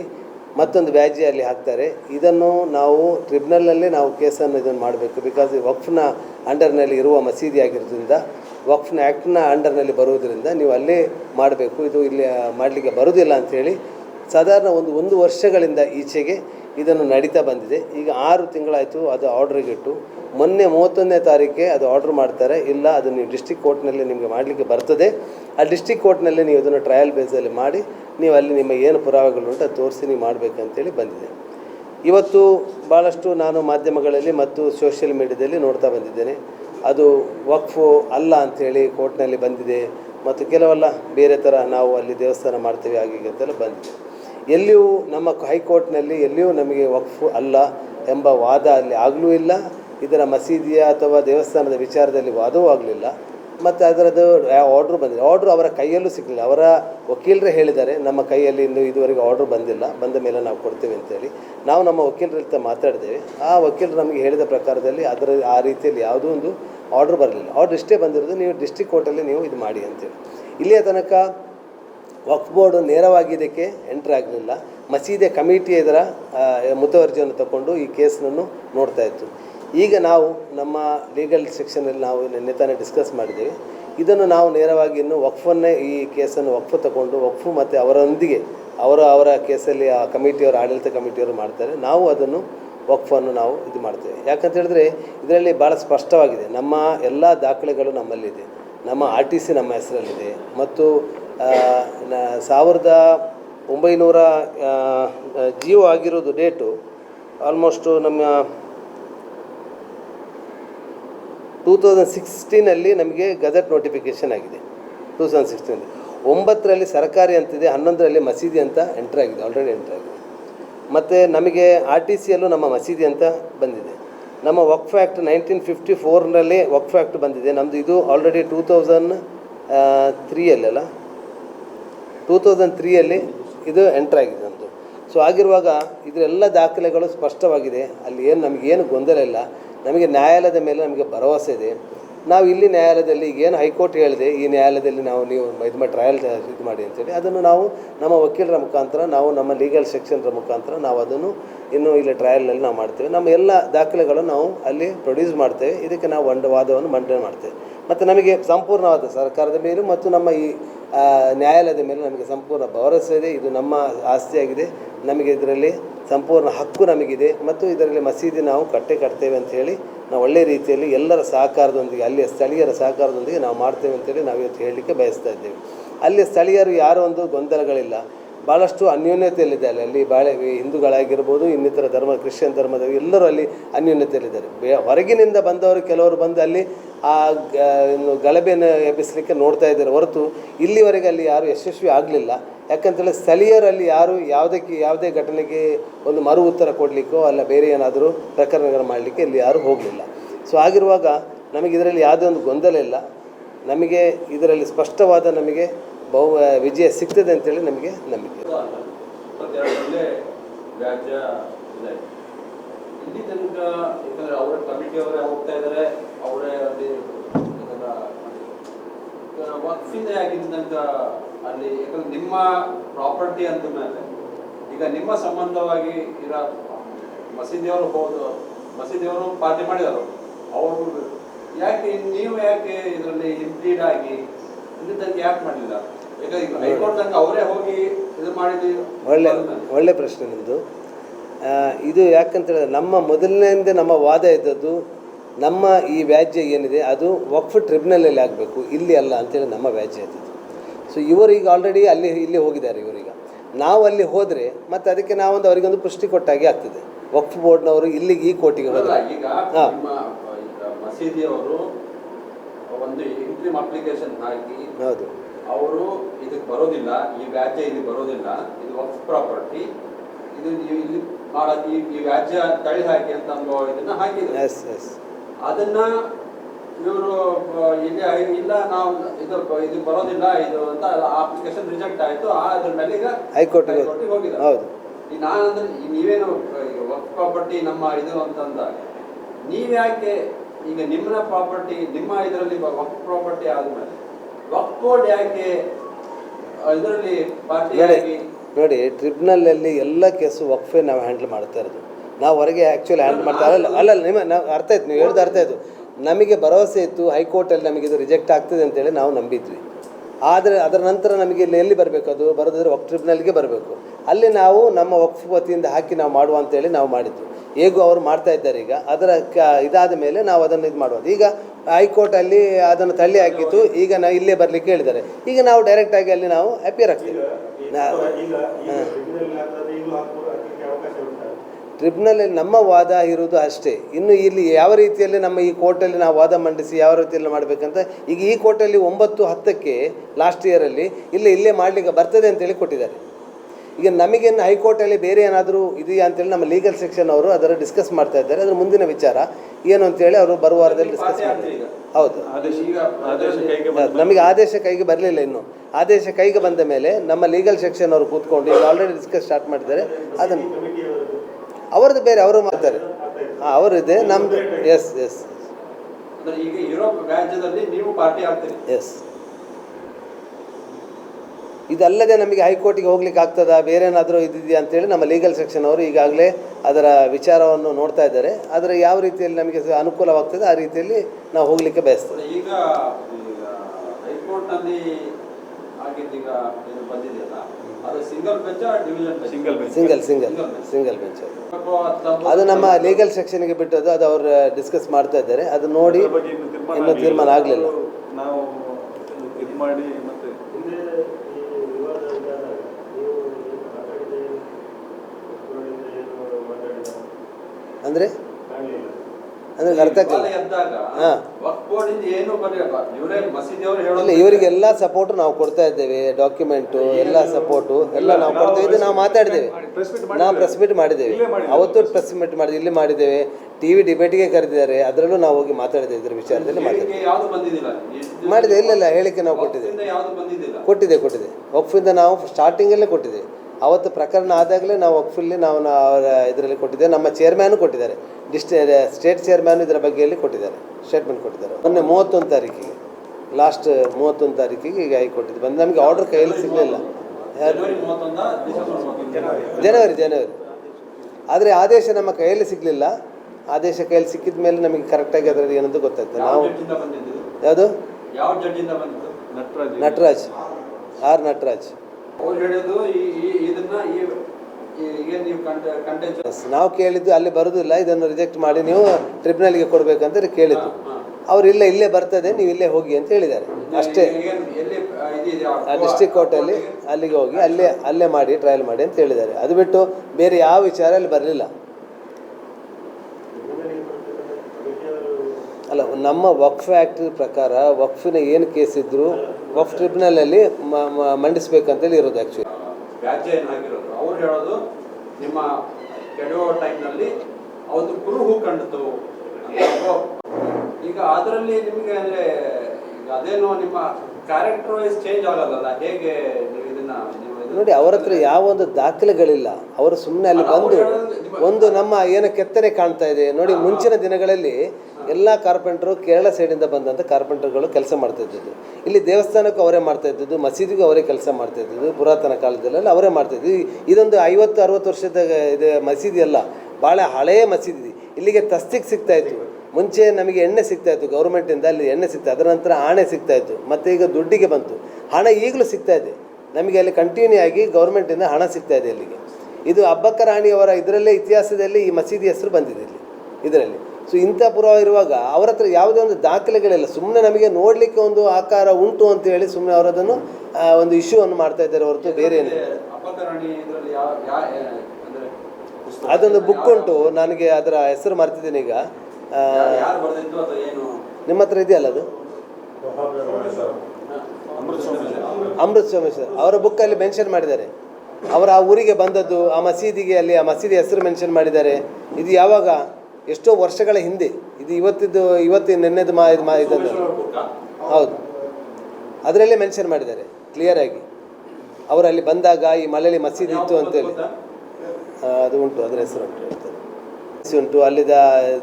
ಮತ್ತೊಂದು ವ್ಯಾಜ್ಯ ಅಲ್ಲಿ ಹಾಕ್ತಾರೆ. ಇದನ್ನು ನಾವು ಟ್ರಿಬ್ಯುನಲ್ನಲ್ಲೇ ನಾವು ಕೇಸನ್ನು ಇದನ್ನು ಮಾಡಬೇಕು. ಬಿಕಾಸ್ ವಕ್ಫ್ನ ಅಂಡರ್ನಲ್ಲಿ ಇರುವ ಮಸೀದಿ ಆಗಿರೋದ್ರಿಂದ ವಕ್ಫ್ನ ಆ್ಯಕ್ಟ್ನ ಅಂಡರ್ನಲ್ಲಿ ಬರುವುದರಿಂದ ನೀವು ಅಲ್ಲೇ ಮಾಡಬೇಕು. ಇದು ಇಲ್ಲಿ ಮಾಡಲಿಕ್ಕೆ ಬರುವುದಿಲ್ಲ ಅಂಥೇಳಿ ಸಾಧಾರಣ ಒಂದು ಒಂದು ವರ್ಷಗಳಿಂದ ಈಚೆಗೆ ಇದನ್ನು ನಡೀತಾ ಬಂದಿದೆ. ಈಗ ಆರು ತಿಂಗಳಾಯಿತು ಅದು ಆರ್ಡ್ರಿಗಿಟ್ಟು ಮೊನ್ನೆ ಮೂವತ್ತೊಂದನೇ ತಾರೀಕೆ ಅದು ಆರ್ಡ್ರ್ ಮಾಡ್ತಾರೆ. ಇಲ್ಲ, ಅದು ನೀವು ಡಿಸ್ಟಿಕ್ ಕೋರ್ಟ್ನಲ್ಲಿ ನಿಮಗೆ ಮಾಡಲಿಕ್ಕೆ ಬರ್ತದೆ. ಆ ಡಿಸ್ಟಿಕ್ ಕೋರ್ಟ್ನಲ್ಲಿ ನೀವು ಇದನ್ನು ಟ್ರಯಲ್ ಬೇಸಲ್ಲಿ ಮಾಡಿ, ನೀವು ಅಲ್ಲಿ ನಿಮ್ಮ ಏನು ಪುರಾವೆಗಳು ಉಂಟು ಅದು ತೋರಿಸಿ ನೀವು ಮಾಡಬೇಕಂತೇಳಿ ಬಂದಿದೆ. ಇವತ್ತು ಭಾಳಷ್ಟು ನಾನು ಮಾಧ್ಯಮಗಳಲ್ಲಿ ಮತ್ತು ಸೋಷಿಯಲ್ ಮೀಡ್ಯಾದಲ್ಲಿ ನೋಡ್ತಾ ಬಂದಿದ್ದೇನೆ. ಅದು ವಕ್ಫು ಅಲ್ಲ ಅಂಥೇಳಿ ಕೋರ್ಟ್ನಲ್ಲಿ ಬಂದಿದೆ. ಮತ್ತು ಕೆಲವೆಲ್ಲ ಬೇರೆ ಥರ ನಾವು ಅಲ್ಲಿ ದೇವಸ್ಥಾನ ಮಾಡ್ತೇವೆ ಹಾಗೆ ಅಂತೆಲ್ಲ ಬಂದಿದೆ. ಎಲ್ಲಿಯೂ ನಮ್ಮ ಹೈಕೋರ್ಟ್ನಲ್ಲಿ ಎಲ್ಲಿಯೂ ನಮಗೆ ವಕ್ಫು ಅಲ್ಲ ಎಂಬ ವಾದ ಅಲ್ಲಿ ಆಗಲೂ ಇಲ್ಲ. ಇದರ ಮಸೀದಿಯ ಅಥವಾ ದೇವಸ್ಥಾನದ ವಿಚಾರದಲ್ಲಿ ವಾದವೂ ಆಗಲಿಲ್ಲ. ಮತ್ತು ಅದರದ್ದು ಆರ್ಡ್ರ್ ಬಂದಿದೆ ಆರ್ಡ್ರ್ ಅವರ ಕೈಯಲ್ಲೂ ಸಿಗಲಿಲ್ಲ. ಅವರ ವಕೀಲರೇ ಹೇಳಿದ್ದಾರೆ, ನಮ್ಮ ಕೈಯಲ್ಲಿ ಇನ್ನು ಇದುವರೆಗೆ ಆರ್ಡ್ರ್ ಬಂದಿಲ್ಲ. ಬಂದ ಮೇಲೆ ನಾವು ಕೊಡ್ತೇವೆ ಅಂತೇಳಿ ನಾವು ನಮ್ಮ ವಕೀಲರ ಜೊತೆ ಮಾತಾಡಿದ್ದೇವೆ. ಆ ವಕೀಲರು ನಮಗೆ ಹೇಳಿದ ಪ್ರಕಾರದಲ್ಲಿ ಅದರ, ಆ ರೀತಿಯಲ್ಲಿ ಯಾವುದೂ ಒಂದು ಆರ್ಡ್ರ್ ಬರಲಿಲ್ಲ. ಆರ್ಡ್ರ್ ಇಷ್ಟೇ ಬಂದಿರೋದು, ನೀವು ಡಿಸ್ಟಿಕ್ ಕೋರ್ಟಲ್ಲಿ ನೀವು ಇದು ಮಾಡಿ ಅಂತೇಳಿ ಇಲ್ಲಿಯ ತನಕ ವಕ್ಫ್ ಬೋರ್ಡ್ ನೇರವಾಗಿ ಇದಕ್ಕೆ ಎಂಟ್ರ್ ಆಗಲಿಲ್ಲ. ಮಸೀದಿಯ ಕಮಿಟಿ ಇದರ ಮುತುವರ್ಜಿಯನ್ನು ತಗೊಂಡು ಈ ಕೇಸನ್ನು ನೋಡ್ತಾ ಇತ್ತು. ಈಗ ನಾವು ನಮ್ಮ ಲೀಗಲ್ ಸೆಕ್ಷನಲ್ಲಿ ನಾವು ನಿನ್ನೆ ತಾನೇ ಡಿಸ್ಕಸ್ ಮಾಡಿದ್ದೇವೆ. ಇದನ್ನು ನಾವು ನೇರವಾಗಿ ಇನ್ನು ವಕ್ಫನ್ನೇ ಈ ಕೇಸನ್ನು ವಕ್ಫು ತಗೊಂಡು, ವಕ್ಫು ಮತ್ತು ಅವರೊಂದಿಗೆ ಅವರ ಅವರ ಕೇಸಲ್ಲಿ ಆ ಕಮಿಟಿಯವರು, ಆಡಳಿತ ಕಮಿಟಿಯವರು ಮಾಡ್ತಾರೆ. ನಾವು ಅದನ್ನು ವಕ್ಫನ್ನು ನಾವು ಇದು ಮಾಡ್ತೇವೆ. ಯಾಕಂತ ಹೇಳಿದ್ರೆ ಇದರಲ್ಲಿ ಭಾಳ ಸ್ಪಷ್ಟವಾಗಿದೆ. ನಮ್ಮ ಎಲ್ಲ ದಾಖಲೆಗಳು ನಮ್ಮಲ್ಲಿದೆ. ನಮ್ಮ ಆರ್ ಟಿ ಸಿ ನಮ್ಮ ಹೆಸರಲ್ಲಿದೆ. ಮತ್ತು ಸಾವಿರದ ಒಂಬೈನೂರ ಜಿಯೋ ಆಗಿರೋದು ಡೇಟು ಆಲ್ಮೋಸ್ಟು ನಮ್ಮ ಟೂ ತೌಸಂಡ್ ಸಿಕ್ಸ್ಟೀನಲ್ಲಿ ನಮಗೆ ಗಜೆಟ್ ನೋಟಿಫಿಕೇಷನ್ ಆಗಿದೆ. ಟೂ ತೌಸಂಡ್ ಸಿಕ್ಸ್ಟೀನಲ್ಲಿ ಒಂಬತ್ತರಲ್ಲಿ ಸರ್ಕಾರಿ ಅಂತಿದೆ, ಹನ್ನೊಂದರಲ್ಲಿ ಮಸೀದಿ ಅಂತ ಎಂಟ್ರ್ ಆಗಿದೆ ಆಲ್ರೆಡಿ ಎಂಟ್ರ್ ಆಗಿದೆ. ಮತ್ತು ನಮಗೆ ಆರ್ ಟಿ ಸಿಯಲ್ಲೂ ನಮ್ಮ ಮಸೀದಿ ಅಂತ ಬಂದಿದೆ. ನಮ್ಮ ವಕ್ಫ್ ಫ್ಯಾಕ್ಟ್ ನೈನ್ಟೀನ್ ಫಿಫ್ಟಿ ಫೋರ್ನಲ್ಲಿ ವಕ್ಫ್ ಫ್ಯಾಕ್ಟ್ ಬಂದಿದೆ. ನಮ್ಮದು ಇದು ಆಲ್ರೆಡಿ ಟೂ ತೌಸಂಡ್ ತ್ರೀಯಲ್ಲ ಟೂ ತೌಸಂಡ್ ತ್ರೀಯಲ್ಲಿ ಇದು ಎಂಟ್ರ್ ಆಗಿದೆ ನಮ್ಮದು ಸೊ ಆಗಿರುವಾಗ ಇದರೆಲ್ಲ ದಾಖಲೆಗಳು ಸ್ಪಷ್ಟವಾಗಿದೆ. ಅಲ್ಲಿ ಏನು ನಮಗೇನು ಗೊಂದಲ ಇಲ್ಲ. ನಮಗೆ ನ್ಯಾಯಾಲಯದ ಮೇಲೆ ನಮಗೆ ಭರವಸೆ ಇದೆ. ನಾವು ಇಲ್ಲಿ ನ್ಯಾಯಾಲಯದಲ್ಲಿ ಏನು ಹೈಕೋರ್ಟ್ ಹೇಳಿದೆ, ಈ ನ್ಯಾಯಾಲಯದಲ್ಲಿ ನಾವು ನೀವು ಇದು ಮಾಡಿ ಟ್ರಯಲ್ ಇದು ಮಾಡಿ ಅಂತೇಳಿ, ಅದನ್ನು ನಾವು ನಮ್ಮ ವಕೀಲರ ಮುಖಾಂತರ, ನಾವು ನಮ್ಮ ಲೀಗಲ್ ಸೆಕ್ಷನ್ರ ಮುಖಾಂತರ ನಾವು ಅದನ್ನು ಇನ್ನು ಇಲ್ಲಿ ಟ್ರಯಲ್ನಲ್ಲಿ ನಾವು ಮಾಡ್ತೇವೆ. ನಮ್ಮ ಎಲ್ಲ ದಾಖಲೆಗಳನ್ನು ನಾವು ಅಲ್ಲಿ ಪ್ರೊಡ್ಯೂಸ್ ಮಾಡ್ತೇವೆ. ಇದಕ್ಕೆ ನಾವು ಒಂದು ವಾದವನ್ನು ಮಂಡನೆ ಮಾಡ್ತೇವೆ. ಮತ್ತು ನಮಗೆ ಸಂಪೂರ್ಣವಾದ ಸರ್ಕಾರದ ಮೇಲೂ ಮತ್ತು ನಮ್ಮ ಈ ನ್ಯಾಯಾಲಯದ ಮೇಲೆ ನಮಗೆ ಸಂಪೂರ್ಣ ಭರವಸೆ ಇದೆ. ಇದು ನಮ್ಮ ಆಸ್ತಿಯಾಗಿದೆ. ನಮಗೆ ಇದರಲ್ಲಿ ಸಂಪೂರ್ಣ ಹಕ್ಕು ನಮಗಿದೆ. ಮತ್ತು ಇದರಲ್ಲಿ ಮಸೀದಿ ನಾವು ಕಟ್ಟೆ ಕಟ್ತೇವೆ ಅಂತ ಹೇಳಿ ನಾವು ಒಳ್ಳೆಯ ರೀತಿಯಲ್ಲಿ ಎಲ್ಲರ ಸಹಕಾರದೊಂದಿಗೆ, ಅಲ್ಲಿಯ ಸ್ಥಳೀಯರ ಸಹಕಾರದೊಂದಿಗೆ ನಾವು ಮಾಡ್ತೇವೆ ಅಂತೇಳಿ ನಾವು ಇವತ್ತು ಹೇಳಲಿಕ್ಕೆ ಬಯಸ್ತಾ ಇದ್ದೇವೆ. ಅಲ್ಲಿಯ ಸ್ಥಳೀಯರು ಯಾರೂ ಒಂದು ಗೊಂದಲಗಳಿಲ್ಲ. ಭಾಳಷ್ಟು ಅನ್ಯೋನ್ಯತೆಯಲ್ಲಿದ್ದಾರೆ ಅಲ್ಲಿ. ಅಲ್ಲಿ ಬಾಳೆ ಹಿಂದೂಗಳಾಗಿರ್ಬೋದು, ಇನ್ನಿತರ ಧರ್ಮ, ಕ್ರಿಶ್ಚಿಯನ್ ಧರ್ಮದ ಎಲ್ಲರೂ ಅಲ್ಲಿ ಅನ್ಯೋನ್ಯತೆಯಲ್ಲಿದ್ದಾರೆ. ಹೊರಗಿನಿಂದ ಬಂದವರು ಕೆಲವರು ಬಂದು ಅಲ್ಲಿ ಆ ಏನು ಗಲಭೆಯನ್ನು ಎಬ್ಬಿಸಲಿಕ್ಕೆ ನೋಡ್ತಾ ಇದ್ದಾರೆ. ಹೊರತು ಇಲ್ಲಿವರೆಗೆ ಅಲ್ಲಿ ಯಾರು ಯಶಸ್ವಿ ಆಗಲಿಲ್ಲ. ಯಾಕಂತೇಳಿ ಸ್ಥಳೀಯರಲ್ಲಿ ಯಾರು ಯಾವುದಕ್ಕೆ, ಯಾವುದೇ ಘಟನೆಗೆ ಒಂದು ಮರು ಉತ್ತರ ಕೊಡಲಿಕ್ಕೋ, ಅಲ್ಲ ಬೇರೆ ಏನಾದರೂ ಪ್ರಕರಣಗಳು ಮಾಡಲಿಕ್ಕೆ ಇಲ್ಲಿ ಯಾರೂ ಹೋಗಲಿಲ್ಲ. ಸೊ, ಆಗಿರುವಾಗ ನಮಗೆ ಇದರಲ್ಲಿ ಯಾವುದೇ ಒಂದು ಗೊಂದಲ ಇಲ್ಲ. ನಮಗೆ ಇದರಲ್ಲಿ ಸ್ಪಷ್ಟವಾದ ನಮಗೆ ಬಹು ವಿಜಯ ಸಿಗ್ತದೆ ಅಂತೇಳಿ ನಮಗೆ ನಂಬಿಕೆ. ಅಲ್ಲಿ ನಿಮ್ಮ ಪ್ರಾಪರ್ಟಿ ಅಂದ ಮೇಲೆ, ಈಗ ನಿಮ್ಮ ಸಂಬಂಧವಾಗಿ ಇರೋ ಮಸೀದಿಯವರು ಹೋದ ಮಸೀದಿಯವರು ಪಾರ್ಟಿ ಮಾಡಿದರು, ಅವರು ಯಾಕೆ, ನೀವು ಯಾಕೆ ಇದರಲ್ಲಿ ಇಂಪ್ಲೀಡ್ ಆಗಿ, ಇಲ್ಲಿ ತನಕ ಯಾಕೆ ಮಾಡಲಿಲ್ಲ? ಒಳ್ಳೆ ಒಳ್ಳೆ ಪ್ರಶ್ನೆ ನಿಮ್ಮದು ಇದು ಯಾಕಂತ ಹೇಳಿದ್ರೆ ನಮ್ಮ ಮೊದಲನೆಯಿಂದ ನಮ್ಮ ವಾದ ಇದ್ದದ್ದು ನಮ್ಮ ಈ ವ್ಯಾಜ್ಯ ಏನಿದೆ ಅದು ವಕ್ಫ್ ಟ್ರಿಬ್ಯುನಲಲ್ಲಿ ಆಗಬೇಕು ಇಲ್ಲಿ ಅಲ್ಲ ಅಂತೇಳಿ ನಮ್ಮ ವ್ಯಾಜ್ಯ ಇದ್ದದ್ದು. ಸೊ ಇವರು ಈಗ ಆಲ್ರೆಡಿ ಅಲ್ಲಿ ಇಲ್ಲಿ ಹೋಗಿದ್ದಾರೆ ಇವರೀಗ ನಾವು ಅಲ್ಲಿ ಹೋದರೆ ಮತ್ತು ಅದಕ್ಕೆ ನಾವೊಂದು ಅವರಿಗೊಂದು ಪುಷ್ಟಿ ಕೊಟ್ಟಾಗೆ ಆಗ್ತದೆ. ವಕ್ಫ್ ಬೋರ್ಡ್ನವರು ಇಲ್ಲಿಗೆ ಈ ಕೋರ್ಟಿಗೆ ಅಲ್ಲ, ಹೋದರೆ. ಈಗ ಮಸೀದಿಯವರು ಒಂದು ಅಪ್ಲಿಕೇಶನ್ ಹಾಕಿ ಹೌದು. ಅವರು ಇದಕ್ಕೆ ಬರೋದಿಲ್ಲ ಈ ವ್ಯಾಜ್ಯ ಇಲ್ಲಿ ಬರೋದಿಲ್ಲ ಇದು ವಕ್ಫ್ ಪ್ರಾಪರ್ಟಿ ಇದು ನೀವು ಇಲ್ಲಿ ಮಾಡೋದು ಈ ವ್ಯಾಜ್ಯ ತಳಿ ಹಾಕಿ ಅಂತ ಅನ್ನೋ ಇದನ್ನ ಹಾಕಿದ್ರು. ಎಸ್ ಎಸ್ ಅದನ್ನ ಇವರು ಇಲ್ಲಿ ಇಲ್ಲ ನಾವು ಇದು ಇದು ಬರೋದಿಲ್ಲ ಇದು ಅಂತ ಅಪ್ಲಿಕೇಶನ್ ರಿಜೆಕ್ಟ್ ಆಯ್ತು. ಅದ್ರ ಮೇಲೆ ಈಗ ಹೈಕೋರ್ಟಿಗೆ ಹೋಗಿದ್ದಾರೆ. ಹೌದು. ಈ ನಾನಂದ್ರೆ ನೀವೇನು ವರ್ಕ್ ಪ್ರಾಪರ್ಟಿ ನಮ್ಮ ಇದು ಅಂತಂದ ನೀವ್ಯಾಕೆ ಈಗ ನಿಮ್ಮ ಪ್ರಾಪರ್ಟಿ ನಿಮ್ಮ ಇದರಲ್ಲಿ ವರ್ಕ್ ಪ್ರಾಪರ್ಟಿ ಆದ್ಮೇಲೆ ವರ್ಕ್ ಬೋರ್ಡ್ ಯಾಕೆ ಇದರಲ್ಲಿ ಪಾರ್ಟಿ ನೋಡಿ ಟ್ರಿಬ್ಯುನಲಲ್ಲಿ ಎಲ್ಲ ಕೇಸು ವಕ್ಫೆ ನಾವು ಹ್ಯಾಂಡಲ್ ಮಾಡ್ತಾ ಇರೋದು. ನಾವು ಹೊರಗೆ ಆ್ಯಕ್ಚುಲಿ ಹ್ಯಾಂಡಲ್ ಮಾಡ್ತಾ ಅಲ್ಲ ಅಲ್ಲ ನಿಮ್ಮ ನಾವು ಅರ್ಥ ಆಯ್ತು ನೀವು ಹೇಳ್ದು ಅರ್ಥ ಆಯಿತು. ನಮಗೆ ಭರವಸೆ ಇತ್ತು ಹೈಕೋರ್ಟಲ್ಲಿ ನಮಗೆ ಇದು ರಿಜೆಕ್ಟ್ ಆಗ್ತದೆ ಅಂತೇಳಿ ನಾವು ನಂಬಿದ್ವಿ. ಆದರೆ ಅದರ ನಂತರ ನಮಗೆ ಇಲ್ಲಿ ಎಲ್ಲಿ ಬರಬೇಕು ಅದು? ಬರೋದಾದ್ರೆ ವಕ್ ಟ್ರಿಬ್ಯುನಲ್ಗೆ ಬರಬೇಕು. ಅಲ್ಲಿ ನಾವು ನಮ್ಮ ವಕ್ಫ್ ವತಿಯಿಂದ ಹಾಕಿ ನಾವು ಮಾಡುವ ಅಂತೇಳಿ ನಾವು ಮಾಡಿದ್ದು. ಹೇಗೂ ಅವರು ಮಾಡ್ತಾ ಇದ್ದಾರೆ ಈಗ. ಅದರ ಕ ಇದಾದ ಮೇಲೆ ನಾವು ಅದನ್ನು ಇದು ಮಾಡುವುದು ಈಗ ಹೈಕೋರ್ಟಲ್ಲಿ ಅದನ್ನು ತಳ್ಳಿ ಹಾಕಿತ್ತು. ಈಗ ನಾವು ಇಲ್ಲೇ ಬರಲಿಕ್ಕೆ ಹೇಳಿದ್ದಾರೆ. ಈಗ ನಾವು ಡೈರೆಕ್ಟಾಗಿ ಅಲ್ಲಿ ನಾವು ಅಪಿಯರ್ ಆಗ್ತೀವಿ. ಟ್ರಿಬ್ಯುನಲ್ಲಿ ನಮ್ಮ ವಾದ ಇರುವುದು ಅಷ್ಟೇ. ಇನ್ನು ಇಲ್ಲಿ ಯಾವ ರೀತಿಯಲ್ಲಿ ನಮ್ಮ ಈ ಕೋರ್ಟಲ್ಲಿ ನಾವು ವಾದ ಮಂಡಿಸಿ ಯಾವ ರೀತಿಯಲ್ಲಿ ಮಾಡಬೇಕಂತ, ಈಗ ಈ ಕೋರ್ಟಲ್ಲಿ ಒಂಬತ್ತು ಹತ್ತಕ್ಕೆ ಲಾಸ್ಟ್ ಇಯರಲ್ಲಿ ಇಲ್ಲೇ ಇಲ್ಲೇ ಮಾಡಲಿಕ್ಕೆ ಬರ್ತದೆ ಅಂತೇಳಿ ಕೊಟ್ಟಿದ್ದಾರೆ. ಈಗ ನಮಗೇನು ಹೈಕೋರ್ಟಲ್ಲಿ ಬೇರೆ ಏನಾದರೂ ಇದೆಯಾ ಅಂತೇಳಿ ನಮ್ಮ ಲೀಗಲ್ ಸೆಕ್ಷನ್ ಅವರು ಅದರ ಡಿಸ್ಕಸ್ ಮಾಡ್ತಾ ಇದ್ದಾರೆ. ಅದರ ಮುಂದಿನ ವಿಚಾರ ಏನು ಅಂತೇಳಿ ಅವರು ಬರುವ ವಾರದಲ್ಲಿ ಡಿಸ್ಕಸ್ ಮಾಡ್ತಾರೆ. ಹೌದು. ನಮಗೆ ಆದೇಶ ಕೈಗೆ ಬರಲಿಲ್ಲ ಇನ್ನು. ಆದೇಶ ಕೈಗೆ ಬಂದ ಮೇಲೆ ನಮ್ಮ ಲೀಗಲ್ ಸೆಕ್ಷನ್ ಅವರು ಕೂತ್ಕೊಂಡು ಈಗ ಆಲ್ರೆಡಿ ಡಿಸ್ಕಸ್ ಸ್ಟಾರ್ಟ್ ಮಾಡಿದ್ದಾರೆ. ಅದನ್ನು ಅವರದ್ದು ಬೇರೆ ಅವರು ಮಾಡ್ತಾರೆ. ಹಾಂ ಅವರಿದೆ. ನಮ್ಮದು ಎಸ್ ಎಸ್ ಅಂದ್ರೆ ಈಗ ಯುರೋಪ್ ರಾಜ್ಯದಲ್ಲಿ ನೀವು ಪಾರ್ಟಿ ಆಗ್ತೀರಿ. ಎಸ್ ಇದಲ್ಲದೆ ನಮಗೆ ಹೈಕೋರ್ಟಿಗೆ ಹೋಗ್ಲಿಕ್ಕೆ ಆಗ್ತದಾ? ಬೇರೆ ಏನಾದರೂ ಇದಿದೆಯಾ ಅಂತೇಳಿ ನಮ್ಮ ಲೀಗಲ್ ಸೆಕ್ಷನ್ ಅವರು ಈಗಾಗಲೇ ಅದರ ವಿಚಾರವನ್ನು ನೋಡ್ತಾ ಇದ್ದಾರೆ. ಅದರ ಯಾವ ರೀತಿಯಲ್ಲಿ ನಮಗೆ ಅನುಕೂಲವಾಗ್ತದೆ ಆ ರೀತಿಯಲ್ಲಿ ನಾವು ಹೋಗಲಿಕ್ಕೆ ಬಯಸ್ತೇವೆ. ಈಗ ಆಗಿದ್ದೀಗ ಬಂದಿದೆಯಲ್ಲ single single single single single bench ಅದು. ನಮ್ಮ ಲೀಗಲ್ ಸೆಕ್ಷನ್ಗೆ ಬಿಟ್ಟದ್ದು ಅದು ಅವರು ಡಿಸ್ಕಸ್ ಮಾಡ್ತಾ ಇದ್ದಾರೆ. ಅದು ನೋಡಿ ಇನ್ನು ತೀರ್ಮಾನ ಇನ್ನೂ ತೀರ್ಮಾನ ಆಗಲಿಲ್ಲ. ನಾವು ಇದು ಮಾಡಿ ಮತ್ತೆ ಹಿಂದೆ ಈ ವಿವಾದ ಇದ್ದಾಗ ನೀವು ಏನು ಮಾತಾಡಿದ ಏನು ಒಪ್ಪಿಕೊಂಡಿದ್ದ ಏನು ಮಾತಾಡಿದ ಅಂದರೆ ಕಾಣಲಿಲ್ಲ ಅಂದರೆ ಅರ್ಥ ಆಗ್ತಿಲ್ಲ ಎದ್ದಾಗ ಹಾ. ವಕ್ಫ್ ಬೋರ್ಡ್ ಇಂದ ಏನು ಬರೆಯಲ್ಲ ಅಂದ್ರೆ ಮಸೀದಿಯವರು ಇಲ್ಲ ಇವರಿಗೆಲ್ಲ ಸಪೋರ್ಟ್ ನಾವು ಕೊಡ್ತಾ ಇದ್ದೇವೆ ಡಾಕ್ಯುಮೆಂಟು ಎಲ್ಲ ಸಪೋರ್ಟು ಎಲ್ಲ ನಾವು ಕೊಡ್ತಾ ಇದ್ದೇವೆ ನಾವು ಮಾತಾಡಿದ್ದೇವೆ. ನಾವು ಪ್ರೆಸ್ ಮೀಟ್ ಮಾಡಿದ್ದೇವೆ. ಅವತ್ತು ಪ್ರೆಸ್ ಮೀಟ್ ಮಾಡಿದ್ವಿ ಇಲ್ಲಿ ಮಾಡಿದ್ದೇವೆ. ಟಿ ವಿ ಡಿಬೇಟಿಗೆ ಕರೆದಿದ್ದಾರೆ ಅದರಲ್ಲೂ ನಾವು ಹೋಗಿ ಮಾತಾಡಿದ್ದೇವೆ ಇದ್ರ ವಿಚಾರದಲ್ಲಿ ಮಾತಾಡಿದ್ದೇವೆ ಮಾಡಿದೆ ಇಲ್ಲ ಇಲ್ಲ ಹೇಳಿಕೆ ನಾವು ಕೊಟ್ಟಿದ್ದೇವೆ. ಕೊಟ್ಟಿದೆ ಕೊಟ್ಟಿದೆ. ಒಪ್ಪಿಂದ ನಾವು ಸ್ಟಾರ್ಟಿಂಗಲ್ಲೇ ಕೊಟ್ಟಿದೆ ಅವತ್ತು ಪ್ರಕರಣ ಆದಾಗಲೇ ನಾವು ಫುಲ್ಲಿ ನಾವು ಅವರ ಇದರಲ್ಲಿ ಕೊಟ್ಟಿದ್ದೆ ನಮ್ಮ ಚೇರ್ಮ್ಯಾನು ಕೊಟ್ಟಿದ್ದಾರೆ. ಡಿಸ್ಟ್ ಸ್ಟೇಟ್ ಚೇರ್ಮ್ಯಾನು ಇದರ ಬಗ್ಗೆಯಲ್ಲಿ ಕೊಟ್ಟಿದ್ದಾರೆ. ಸ್ಟೇಟ್ಮೆಂಟ್ ಕೊಟ್ಟಿದ್ದಾರೆ. ಮೊನ್ನೆ ಮೂವತ್ತೊಂದು ತಾರೀಕಿಗೆ ಲಾಸ್ಟ್ ಮೂವತ್ತೊಂದು ತಾರೀಕಿಗೆ ಈಗ ಕೊಟ್ಟಿದ್ದು ಬಂದು ನಮಗೆ ಆರ್ಡರ್ ಕೈಯಲ್ಲಿ ಸಿಗಲಿಲ್ಲ. ಜನವರಿ ಜನವರಿ ಜನವರಿ ಆದರೆ ಆದೇಶ ನಮ್ಮ ಕೈಯಲ್ಲಿ ಸಿಗಲಿಲ್ಲ. ಆದೇಶ ಕೈಯಲ್ಲಿ ಸಿಕ್ಕಿದ ಮೇಲೆ ನಮಗೆ ಕರೆಕ್ಟಾಗಿ ಅದರಲ್ಲಿ ಏನಂತ ಗೊತ್ತಾಗ್ತದೆ ಯಾವ ನಾವು ಯಾವುದು? ನಟರಾಜ್. ಆರ್ ನಟರಾಜ್. ಇದನ್ನ ನೀವು ಕೇಳಿದ್ದು ಅಲ್ಲಿ ಬರೋದಿಲ್ಲ ಇದನ್ನು ರಿಜೆಕ್ಟ್ ಮಾಡಿ ನೀವು ಟ್ರಿಬ್ಯುನಲ್ಗೆ ಕೊಡಬೇಕಂತ ಕೇಳಿದ್ದು. ಅವ್ರು ಇಲ್ಲ ಇಲ್ಲೇ ಬರ್ತದೆ ನೀವು ಇಲ್ಲೇ ಹೋಗಿ ಅಂತ ಹೇಳಿದ್ದಾರೆ. ಅಷ್ಟೇ. ಡಿಸ್ಟಿಕ್ ಕೋರ್ಟಲ್ಲಿ ಅಲ್ಲಿಗೆ ಹೋಗಿ ಅಲ್ಲೇ ಅಲ್ಲೇ ಮಾಡಿ ಟ್ರಯಲ್ ಮಾಡಿ ಅಂತ ಹೇಳಿದ್ದಾರೆ. ಅದು ಬಿಟ್ಟು ಬೇರೆ ಯಾವ ವಿಚಾರ ಅಲ್ಲಿ ಬರಲಿಲ್ಲ ನಿಮ್ಮಲ್ಲಿ ಬರ್ತಕ್ಕಂಥ ಕಮಿಟಿಯವರು ಅಲ್ಲ, ನಮ್ಮ ವಕ್ಫ್ ಆ್ಯಕ್ಟ್ ಪ್ರಕಾರ ವಕ್ಫಿನ ಏನು ಕೇಸ್ ಇದ್ದರೂ ವಕ್ಫ್ ಟ್ರಿಬ್ಯುನಲಲ್ಲಿ ಮಂಡಿಸ್ಬೇಕಂತೇಳಿ ಇರೋದು ಆ್ಯಕ್ಚುಲಿ ವ್ಯಾಜ್ಯ ಏನು ಹಾಕಿರೋದು ಅವ್ರು ಹೇಳೋದು, ನಿಮ್ಮ ಕೆಡುವ ಟೈಮ್ನಲ್ಲಿ ಅವತ್ತು ಕುರುಹು ಕಂಡಿತು ಈಗ ಅದರಲ್ಲಿ ನಿಮಗೆ ಅಂದ್ರೆ ಅದೇನು ನಿಮ್ಮ ಕ್ಯಾರೆಕ್ಟರ್ ವೈಸ್ ಚೇಂಜ್ ಆಗಲ್ಲ ಹೇಗೆ ನೀವು ಇದನ್ನ ನೋಡಿ ಅವರ ಹತ್ರ ಯಾವ ಒಂದು ದಾಖಲೆಗಳಿಲ್ಲ. ಅವರು ಸುಮ್ಮನೆ ಅಲ್ಲಿ ಬಂದು ಒಂದು ನಮ್ಮ ಏನು ಕೆತ್ತನೆ ಕಾಣ್ತಾ ಇದೆ. ನೋಡಿ ಮುಂಚಿನ ದಿನಗಳಲ್ಲಿ ಎಲ್ಲ ಕಾರ್ಪೆಂಟ್ರು ಕೇರಳ ಸೈಡಿಂದ ಬಂದಂಥ ಕಾರ್ಪೆಂಟರ್ಗಳು ಕೆಲಸ ಮಾಡ್ತಾ ಇದ್ದಿದ್ದು. ಇಲ್ಲಿ ದೇವಸ್ಥಾನಕ್ಕೂ ಅವರೇ ಮಾಡ್ತಾ ಇದ್ದಿದ್ದು ಮಸೀದಿಗೂ ಅವರೇ ಕೆಲಸ ಮಾಡ್ತಾ ಇದ್ದಿದ್ದು ಪುರಾತನ ಕಾಲದಲ್ಲೆಲ್ಲ ಅವರೇ ಮಾಡ್ತಾ ಇದ್ದಿದ್ದು. ಇದೊಂದು ಐವತ್ತು ಅರವತ್ತು ವರ್ಷದ ಇದು ಮಸೀದಿ ಅಲ್ಲ ಭಾಳ ಹಳೆಯ ಮಸೀದಿ. ಇಲ್ಲಿಗೆ ತಸ್ತಿಗೆ ಸಿಗ್ತಾ ಇತ್ತು. ಮುಂಚೆ ನಮಗೆ ಎಣ್ಣೆ ಸಿಗ್ತಾ ಇತ್ತು ಗೌರ್ಮೆಂಟಿಂದ ಅಲ್ಲಿ ಎಣ್ಣೆ ಸಿಗ್ತಾ ಅದರ ನಂತರ ಆಣೆ ಸಿಗ್ತಾ ಇತ್ತು. ಮತ್ತು ಈಗ ದುಡ್ಡಿಗೆ ಬಂತು. ಹಣ ಈಗಲೂ ಸಿಗ್ತಾ ಇದೆ. ನಮಗೆ ಅಲ್ಲಿ ಕಂಟಿನ್ಯೂ ಆಗಿ ಗೌರ್ಮೆಂಟಿಂದ ಹಣ ಸಿಗ್ತಾ ಇದೆ ಅಲ್ಲಿಗೆ. ಇದು ಅಬ್ಬಕ್ಕ ರಾಣಿಯವರ ಇದರಲ್ಲೇ ಇತಿಹಾಸದಲ್ಲಿ ಈ ಮಸೀದಿ ಹೆಸರು ಬಂದಿದೆ ಇಲ್ಲಿ ಇದರಲ್ಲಿ. ಸೊ ಇಂಥ ಪುರಾವ ಇರುವಾಗ ಅವರ ಹತ್ರ ಯಾವುದೇ ಒಂದು ದಾಖಲೆಗಳಿಲ್ಲ. ಸುಮ್ಮನೆ ನಮಗೆ ನೋಡಲಿಕ್ಕೆ ಒಂದು ಆಕಾರ ಉಂಟು ಅಂತ ಹೇಳಿ ಸುಮ್ಮನೆ ಅವರದನ್ನು ಒಂದು ಇಶ್ಯೂವನ್ನು ಮಾಡ್ತಾ ಇದ್ದಾರೆ ಹೊರತು ಬೇರೆ ಏನಿಲ್ಲ. ಅದೊಂದು ಬುಕ್ ಉಂಟು. ನನಗೆ ಅದರ ಹೆಸರು ಮರ್ತಿದ್ದೀನಿ ಈಗ. ಯಾರು- ಯಾರು ಅಥವಾ ಏನು? ನಿಮ್ಮ ಹತ್ರ ಇದೆಯಲ್ಲ ಅದು? ಅಮೃತ್ ಸರ್, ಅವರ ಬುಕ್ಕಲ್ಲಿ ಮೆನ್ಷನ್ ಮಾಡಿದ್ದಾರೆ. ಅವರ ಆ ಊರಿಗೆ ಬಂದದ್ದು, ಆ ಮಸೀದಿಗೆ ಅಲ್ಲಿ, ಆ ಮಸೀದಿ ಹೆಸರು ಮೆನ್ಷನ್ ಮಾಡಿದ್ದಾರೆ. ಇದು ಯಾವಾಗ? ಎಷ್ಟೋ ವರ್ಷಗಳ ಹಿಂದೆ. ಇದು ಇವತ್ತಿದ್ದು ಇವತ್ತು ನೆನ್ನೆದು ಮಾ ಇದು ಮಾ ಹೌದು. ಅದರಲ್ಲೇ ಮೆನ್ಷನ್ ಮಾಡಿದ್ದಾರೆ ಕ್ಲಿಯರ್ ಆಗಿ. ಅವರು ಅಲ್ಲಿ ಬಂದಾಗ ಈ ಮಲೆಯಲ್ಲಿ ಮಸೀದಿ ಇತ್ತು ಅಂತೇಳಿ. ಅದು ಉಂಟು, ಅದರ ಹೆಸರು ಉಂಟು. ಉಂಟು ಅಲ್ಲಿದ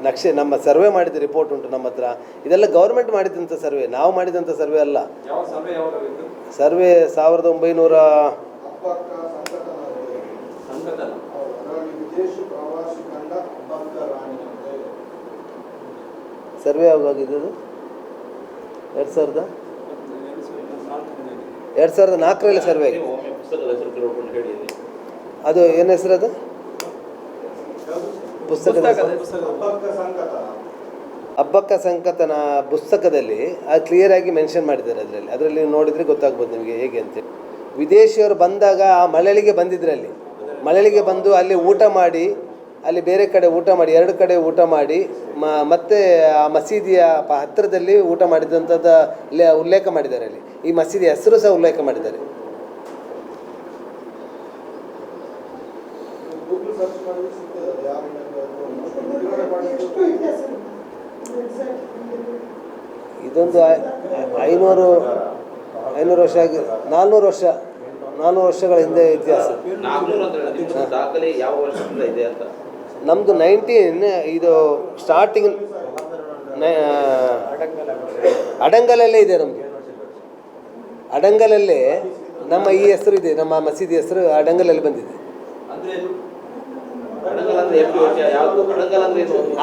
ನಕ್ಷೆ ನಮ್ಮ ಸರ್ವೆ ಮಾಡಿದ ರಿಪೋರ್ಟ್ ಉಂಟು ನಮ್ಮ ಹತ್ರ. ಇದೆಲ್ಲ ಗೌರ್ಮೆಂಟ್ ಮಾಡಿದಂಥ ಸರ್ವೆ ನಾವು ಮಾಡಿದಂಥ ಸರ್ವೆ ಅಲ್ಲ. ಸರ್ವೆ ಸಾವಿರದ ಒಂಬೈನೂರ ಸರ್ವೆ ಯಾವಾಗಿದ್ದು ಎರಡು ಸಾವಿರದ? ಎರಡು ಸಾವಿರದ ನಾಲ್ಕರಲ್ಲಿ ಸರ್ವೆ ಆಗಿದೆ. ಅದು ಏನು ಹೆಸರು ಅದು? ಪುಸ್ತಕದ? ಹಬ್ಬಕ್ಕ ಅಬ್ಬಕ್ಕ ಸಂಕತನ ಪುಸ್ತಕದಲ್ಲಿ ಅದು ಕ್ಲಿಯರ್ ಆಗಿ ಮೆನ್ಷನ್ ಮಾಡಿದ್ದಾರೆ ಅದರಲ್ಲಿ. ಅದರಲ್ಲಿ ನೋಡಿದರೆ ಗೊತ್ತಾಗ್ಬೋದು ನಿಮಗೆ ಹೇಗೆ ಅಂತೇಳಿ ವಿದೇಶಿಯವರು ಬಂದಾಗ ಆ ಮಳಲಿಗೆ ಬಂದಿದ್ರಲ್ಲಿ. ಮಳಲಿಗೆ ಬಂದು ಅಲ್ಲಿ ಊಟ ಮಾಡಿ ಅಲ್ಲಿ ಬೇರೆ ಕಡೆ ಊಟ ಮಾಡಿ ಎರಡು ಕಡೆ ಊಟ ಮಾಡಿ ಮ ಮತ್ತೆ ಆ ಮಸೀದಿಯ ಹತ್ತಿರದಲ್ಲಿ ಊಟ ಮಾಡಿದಂಥದ್ದು ಉಲ್ಲೇಖ ಮಾಡಿದ್ದಾರೆ ಅಲ್ಲಿ. ಈ ಮಸೀದಿ ಹೆಸರು ಸಹ ಉಲ್ಲೇಖ ಮಾಡಿದ್ದಾರೆ ಗೂಗಲ್ ಸರ್ಚ್ ಮಾಡಿದ್ರೆ ಸಿಗ್ತದೆ ಅದು ಯಾವ ಇನ್ನೊಂದು ಬಿಡುಗಡೆ ಮಾಡಿದ್ದು ಇದೊಂದು ಐನೂರು ಐನೂರು ವರ್ಷ ಆಗಿ ನಾಲ್ನೂರು ವರ್ಷ ನಾಲ್ನೂರು ವರ್ಷಗಳ ಹಿಂದೆ ಇತಿಹಾಸ. ನಮ್ಮದು ನೈನ್ಟೀನ್ ಇದು ಸ್ಟಾರ್ಟಿಂಗ್ ಅಡಂಗಲಲ್ಲೇ ಇದೆ ನಮ್ಮದು ಅಡಂಗಲಲ್ಲೇ ನಮ್ಮ ಈ ಹೆಸರು ಇದೆ ನಮ್ಮ ಮಸೀದಿ ಹೆಸರು ಅಡಂಗಲಲ್ಲಿ ಬಂದಿದೆ.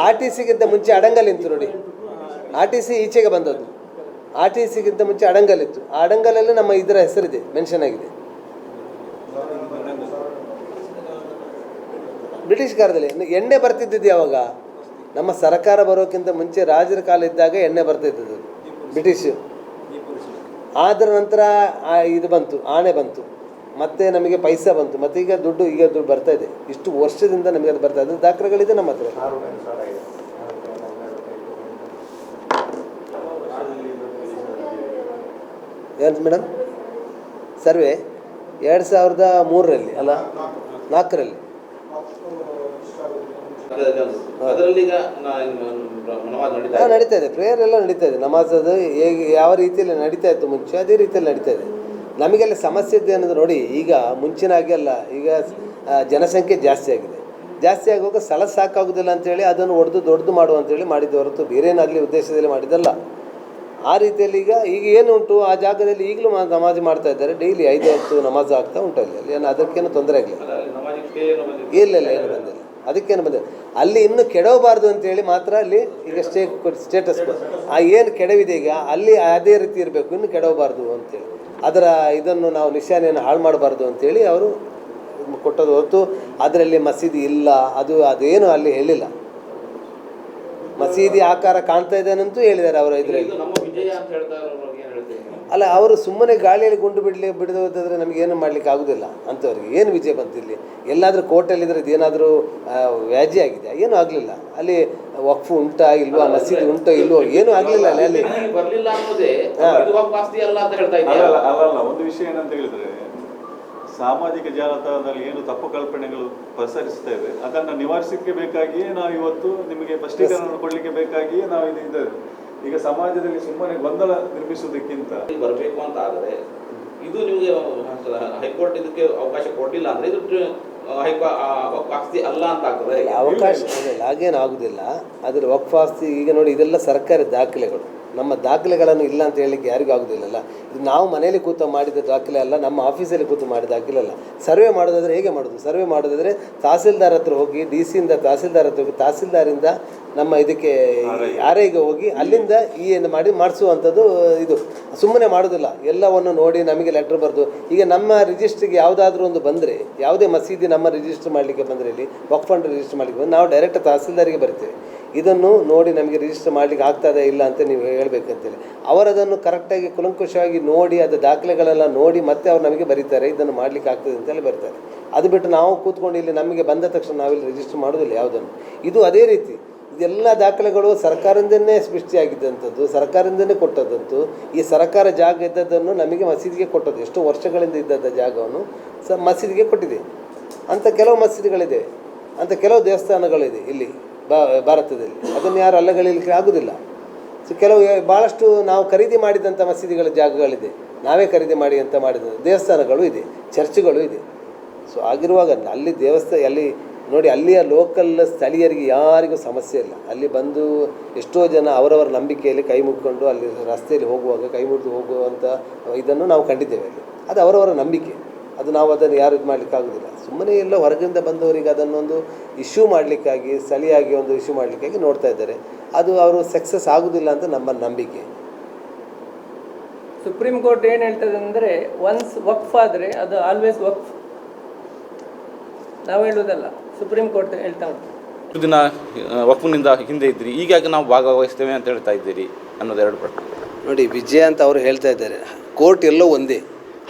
ಆರ್ ಟಿ ಸಿಗಿಂತ ಮುಂಚೆ ಅಡಂಗಲ್ ಇತ್ತು ನೋಡಿ. ಆರ್ ಟಿ ಸಿ ಈಚೆಗೆ ಬಂದದ್ದು. ಆರ್ ಟಿ ಸಿಗಿಂತ ಮುಂಚೆ ಅಡಂಗಲಿತ್ತು. ಆ ಅಡಂಗಲಲ್ಲಿ ನಮ್ಮ ಇದರ ಹೆಸರಿದೆ ಮೆನ್ಷನ್ ಆಗಿದೆ. ಬ್ರಿಟಿಷ್ ಕಾಲದಲ್ಲಿ ಎಣ್ಣೆ ಬರ್ತಿದ್ದದ್ದು ಯಾವಾಗ? ನಮ್ಮ ಸರ್ಕಾರ ಬರೋಕ್ಕಿಂತ ಮುಂಚೆ ರಾಜರ ಕಾಲ ಇದ್ದಾಗ ಎಣ್ಣೆ ಬರ್ತಿದ್ದದ್ದು, ಬ್ರಿಟಿಷ್. ಅದರ ನಂತರ ಇದು ಬಂತು, ಆಣೆ ಬಂತು. ಮತ್ತೆ ನಮಗೆ ಪೈಸಾ ಬಂತು. ಮತ್ತೆ ಈಗ ದುಡ್ಡು ಈಗ ದುಡ್ಡು ಬರ್ತಾ ಇದೆ. ಇಷ್ಟು ವರ್ಷದಿಂದ ನಮಗೆ ಅದು ಬರ್ತಾ ಇದೆ. ದಾಖಲೆಗಳಿದೆ ನಮ್ಮ ಹತ್ರ. ಏನು ಮೇಡಮ್. ಸರ್ವೆ ಎರಡು ಸಾವಿರದ ಮೂರರಲ್ಲಿ ಅಲ್ಲ? ನಾಲ್ಕರಲ್ಲಿ. ಹಾಂ ಇದೆ. ನಡೀತಾ ಇದೆ. ಪ್ರೇಯರ್ ಎಲ್ಲ ನಡೀತಾ ಇದೆ. ನಮಾಜ್ ಅದು ಹೇಗೆ ಯಾವ ರೀತಿಯಲ್ಲಿ ನಡೀತಾ ಇತ್ತು ಮುಂಚೆ ಅದೇ ರೀತಿಯಲ್ಲಿ ನಡೀತಾ ಇದೆ. ನಮಗೆಲ್ಲ ಸಮಸ್ಯೆ ಇದೆ ಅನ್ನೋದು ನೋಡಿ ಈಗ ಮುಂಚಿನ ಹಾಗೆ ಅಲ್ಲ ಈಗ ಜನಸಂಖ್ಯೆ ಜಾಸ್ತಿ ಆಗಿದೆ. ಜಾಸ್ತಿ ಆಗುವಾಗ ಸ್ಥಳ ಸಾಕಾಗೋದಿಲ್ಲ ಅಂತೇಳಿ ಅದನ್ನು ಒಡೆದು ದೊಡ್ಡದು ಮಾಡುವ ಅಂತೇಳಿ ಮಾಡಿದ್ದು ಹೊರತು ಬೇರೇನಾಗಲಿ ಉದ್ದೇಶದಲ್ಲಿ ಮಾಡಿದ್ದಲ್ಲ. ಆ ರೀತಿಯಲ್ಲಿ ಈಗ ಈಗ ಏನು ಉಂಟು ಆ ಜಾಗದಲ್ಲಿ ಈಗಲೂ ನಮಾಜ್ ಮಾಡ್ತಾ ಇದ್ದಾರೆ. ಡೈಲಿ ಐದು ಹೊತ್ತು ನಮಾಜ್ ಆಗ್ತಾ ಉಂಟು ಅಲ್ಲಿ. ಅಲ್ಲಿ ಏನು ಅದಕ್ಕೇನು ತೊಂದರೆ ಆಗಿಲ್ಲ ಅದರಲ್ಲಿ ಏನೋ ಬಂದಿದೆ. ಇಲ್ಲ ಇಲ್ಲ, ಏನು ಬಂದಿಲ್ಲ. ಅದಕ್ಕೇನು ಬಂದಿಲ್ಲ. ಅಲ್ಲಿ ಇನ್ನು ಕೆಡವಬಾರ್ದು ಅಂತೇಳಿ ಮಾತ್ರ ಅಲ್ಲಿ ಈಗ ಸ್ಟೇ ಸ್ಟೇಟಸ್ ಆ ಏನು ಕೆಡವಿದೆ ಈಗ, ಅಲ್ಲಿ ಅದೇ ರೀತಿ ಇರಬೇಕು. ಇನ್ನು ಕೆಡವಬಾರ್ದು ಅಂತೇಳಿ ಅದರ ಇದನ್ನು ನಾವು ನಿಶಾನೆಯನ್ನು ಹಾಳು ಮಾಡಬಾರ್ದು ಅಂತೇಳಿ ಅವರು ಕೊಟ್ಟದ್ದು ಹೊತ್ತು ಅದರಲ್ಲಿ ಮಸೀದಿ ಇಲ್ಲ. ಅದು, ಅದೇನು ಅಲ್ಲಿ ಹೇಳಿಲ್ಲ. ಮಸೀದಿ ಆಕಾರ ಕಾಣ್ತಾ ಇದ್ದಾನಂತೂ ಹೇಳಿದ್ದಾರೆ ಅವರು ಇದರಲ್ಲಿ. ಅಲ್ಲ ಅವರು ಸುಮ್ಮನೆ ಗಾಳಿಯಲ್ಲಿ ಗುಂಡು ಬಿಡಲಿ ಬಿಡದು ಹೋದ್ರೆ ನಮಗೆ ಏನು ಮಾಡ್ಲಿಕ್ಕೆ ಆಗುದಿಲ್ಲ ಅಂಥವ್ರಿಗೆ ಏನು ವಿಜಯ ಬಂತು ಇಲ್ಲಿ? ಕೋರ್ಟಲ್ಲಿ ಇದ್ರೆ ಇದೇನಾದರೂ ವ್ಯಾಜ್ಯ ಆಗಿದೆ? ಏನು ಆಗಲಿಲ್ಲ. ಅಲ್ಲಿ ವಕ್ಫು ಉಂಟಾ ಇಲ್ವಾ? ಮಸೀದಿ ಉಂಟಾ ಇಲ್ವೋ? ಏನು ಆಗಲಿಲ್ಲ ಅಲ್ಲಿ. ಬರ್ಲಿಲ್ಲ ಅನ್ನೋದೇ ಅಂತ ಹೇಳ್ತಾ ಅಲ್ಲ ಒಂದು ವಿಷಯ ಏನಂತ ಹೇಳಿದ್ರೆ ಸಾಮಾಜಿಕ ಜಾಲತಾಣದಲ್ಲಿ ಏನು ತಪ್ಪು ಕಲ್ಪನೆಗಳು ಪ್ರಸರಿಸ್ತೇವೆ ಅದನ್ನ ನಿವಾರಿಸಲಿಕ್ಕೆ ಬೇಕಾಗಿಯೇ ನಾವು ಇವತ್ತು ನಿಮಗೆ ಸ್ಪಷ್ಟೀಕರಣ ಕೊಡ್ಲಿಕ್ಕೆ ಬೇಕಾಗಿಯೇ ನಾವು ಇದು ಇದ್ದೇವೆ. ಈಗ ಸಮಾಜದಲ್ಲಿ ಸುಮ್ಮನೆ ಗೊಂದಲ ನಿರ್ಮಿಸುವುದಕ್ಕಿಂತ ಬರಬೇಕು ಅಂತ ಆದರೆ ಇದು ನಿಮಗೆ ಹೈಕೋರ್ಟ್ ಇದಕ್ಕೆ ಅವಕಾಶ ಕೊಟ್ಟಿಲ್ಲ ಅಂದ್ರೆ ಇದು ಆಸ್ತಿ ಅಲ್ಲ ಅಂತ ಆಗ್ತದೆ. ಅವಕಾಶ ಹಾಗೇನು ಆಗುದಿಲ್ಲ. ಅದ್ರ ವಕ್ಫಾಸ್ತಿ ಈಗ ನೋಡಿ ಇದೆಲ್ಲ ಸರ್ಕಾರಿ ದಾಖಲೆಗಳು. ನಮ್ಮ ದಾಖಲೆಗಳನ್ನು ಇಲ್ಲ ಅಂತ ಹೇಳಲಿಕ್ಕೆ ಯಾರಿಗೂ ಆಗೋದಿಲ್ಲಲ್ಲ. ಇದು ನಾವು ಮನೆಯಲ್ಲಿ ಕೂತು ಮಾಡಿದ ದಾಖಲೆ ಅಲ್ಲ ನಮ್ಮ ಆಫೀಸಲ್ಲಿ ಕೂತು ಮಾಡಿದ ದಾಖಲೆ ಅಲ್ಲ. ಸರ್ವೆ ಮಾಡೋದಾದರೆ ಹೇಗೆ ಮಾಡೋದು? ಸರ್ವೆ ಮಾಡೋದಾದ್ರೆ ತಹಸೀಲ್ದಾರ್ ಹತ್ರ ಹೋಗಿ ಡಿ ಸಿಯಿಂದ ತಹಸೀಲ್ದಾರ್ ಹತ್ರ ಹೋಗಿ ತಹಸೀಲ್ದಾರಿಂದ ನಮ್ಮ ಇದಕ್ಕೆ ಆರ್ ಐಗೆ ಹೋಗಿ ಅಲ್ಲಿಂದ ಈ ಏನು ಮಾಡಿ ಮಾಡಿಸುವಂಥದ್ದು ಇದು. ಸುಮ್ಮನೆ ಮಾಡೋದಿಲ್ಲ. ಎಲ್ಲವನ್ನು ನೋಡಿ ನಮಗೆ ಲೆಟ್ರ್ ಬರೆದು ಈಗ ನಮ್ಮ ರಿಜಿಸ್ಟ್ರಿಗೆ ಯಾವುದಾದ್ರೂ ಒಂದು ಬಂದರೆ ಯಾವುದೇ ಮಸೀದಿ ನಮ್ಮ ರಿಜಿಸ್ಟರ್ ಮಾಡಲಿಕ್ಕೆ ಬಂದರೆ ಇಲ್ಲಿ ವಕ್ ಫಂಡ್ ರಿಜಿಸ್ಟರ್ ಮಾಡಲಿಕ್ಕೆ ಬಂದರೆ ನಾವು ಡೈರೆಕ್ಟ್ ತಹಸೀಲ್ದಾರಿಗೆ ಬರ್ತೇವೆ. ಇದನ್ನು ನೋಡಿ ನಮಗೆ ರಿಜಿಸ್ಟರ್ ಮಾಡಲಿಕ್ಕೆ ಆಗ್ತದೆ ಇಲ್ಲ ಅಂತ ನೀವು ಹೇಳಬೇಕಂತೇಳಿ ಅವರದನ್ನು ಕರೆಕ್ಟಾಗಿ ಕುಲಂಕುಷವಾಗಿ ನೋಡಿ, ಅದು ದಾಖಲೆಗಳೆಲ್ಲ ನೋಡಿ ಮತ್ತೆ ಅವ್ರು ನಮಗೆ ಬರೀತಾರೆ. ಇದನ್ನು ಮಾಡಲಿಕ್ಕೆ ಆಗ್ತದೆ ಅಂತೇಳಿ ಬರ್ತಾರೆ. ಅದು ಬಿಟ್ಟು ನಾವು ಕೂತ್ಕೊಂಡು ಇಲ್ಲಿ ನಮಗೆ ಬಂದ ತಕ್ಷಣ ನಾವಿಲ್ಲಿ ರಿಜಿಸ್ಟರ್ ಮಾಡೋದಿಲ್ಲ ಯಾವುದನ್ನು. ಇದು ಅದೇ ರೀತಿ. ಇದೆಲ್ಲ ದಾಖಲೆಗಳು ಸರ್ಕಾರದಿಂದನೇ ಸೃಷ್ಟಿಯಾಗಿದ್ದಂಥದ್ದು, ಸರ್ಕಾರದಿಂದನೇ ಕೊಟ್ಟದ್ದಂತು ಈ ಸರ್ಕಾರ ಜಾಗ ಇದ್ದದ್ದನ್ನು ನಮಗೆ ಮಸೀದಿಗೆ ಕೊಟ್ಟದ್ದು. ಎಷ್ಟು ವರ್ಷಗಳಿಂದ ಇದ್ದದ್ದ ಜಾಗವನ್ನು ಸ ಮಸೀದಿಗೆ ಕೊಟ್ಟಿದೆ. ಅಂಥ ಕೆಲವು ಮಸೀದಿಗಳಿದೆ. ಅಂಥ ಕೆಲವು ದೇವಸ್ಥಾನಗಳಿದೆ ಇಲ್ಲಿ. ಭಾರತದಲ್ಲಿ. ಅದನ್ನು ಯಾರು ಅಲ್ಲಗಳಿಲಿಕ್ಕೆ ಆಗೋದಿಲ್ಲ. ಸೊ ಕೆಲವು ಭಾಳಷ್ಟು ನಾವು ಖರೀದಿ ಮಾಡಿದಂಥ ಮಸೀದಿಗಳ ಜಾಗಗಳಿದೆ. ನಾವೇ ಖರೀದಿ ಮಾಡಿ ಅಂತ ಮಾಡಿದ ದೇವಸ್ಥಾನಗಳು ಇದೆ, ಚರ್ಚ್ಗಳು ಇದೆ. ಸೊ ಆಗಿರುವಾಗ ಅಲ್ಲಿ ದೇವಸ್ಥಾನ ಅಲ್ಲಿ ನೋಡಿ ಅಲ್ಲಿಯ ಲೋಕಲ್ ಸ್ಥಳೀಯರಿಗೆ ಯಾರಿಗೂ ಸಮಸ್ಯೆ ಇಲ್ಲ. ಅಲ್ಲಿ ಬಂದು ಎಷ್ಟೋ ಜನ ಅವರವರ ನಂಬಿಕೆಯಲ್ಲಿ ಕೈ ಮುಟ್ಕೊಂಡು ಅಲ್ಲಿ ರಸ್ತೆಯಲ್ಲಿ ಹೋಗುವಾಗ, ಕೈ ಮುರಿದು ಹೋಗುವಂಥ ಇದನ್ನು ನಾವು ಕಂಡಿದ್ದೇವೆ ಅದು ಅವರವರ ನಂಬಿಕೆ. ಅದು ನಾವು ಅದನ್ನು ಯಾರು ಇದು ಮಾಡಲಿಕ್ಕಾಗೋದಿಲ್ಲ ಸುಮ್ಮನೆ ಎಲ್ಲ ಹೊರಗಿಂದ ಬಂದವರಿಗೆ ಅದನ್ನೊಂದು ಇಶ್ಯೂ ಮಾಡಲಿಕ್ಕಾಗಿ ಸಲಿಯಾಗಿ ಒಂದು ಇಶ್ಯೂ ಮಾಡಲಿಕ್ಕಾಗಿ ನೋಡ್ತಾ ಇದ್ದಾರೆ. ಅದು ಅವರು ಸಕ್ಸಸ್ ಆಗೋದಿಲ್ಲ ಅಂತ ನಮ್ಮ ನಂಬಿಕೆ. ಸುಪ್ರೀಂ ಕೋರ್ಟ್ ಏನು ಹೇಳ್ತದೆ ಅಂದರೆ ಒನ್ಸ್ ವಕ್ಫ್ ಆದರೆ ಅದು ಆಲ್ವೇಸ್ ವಕ್ಫ್. ನಾವು ಹೇಳುವುದಲ್ಲ ಸುಪ್ರೀಂ ಕೋರ್ಟ್ ಹೇಳ್ತಾ ಉಂಟು. ದಿನ ವಕ್ಫ್ನಿಂದ ಹಿಂದೆ ಇದ್ದೀರಿ. ಈಗಾಗಿ ನಾವು ಭಾಗವಹಿಸ್ತೇವೆ ಅಂತ ಹೇಳ್ತಾ ಇದ್ದೀರಿ ಅನ್ನೋದು ಎರಡು ಪಟ್ಟು ನೋಡಿ ವಿಜಯ ಅಂತ ಅವರು ಹೇಳ್ತಾ ಇದ್ದಾರೆ. ಕೋರ್ಟ್ ಎಲ್ಲೋ ಒಂದೇ.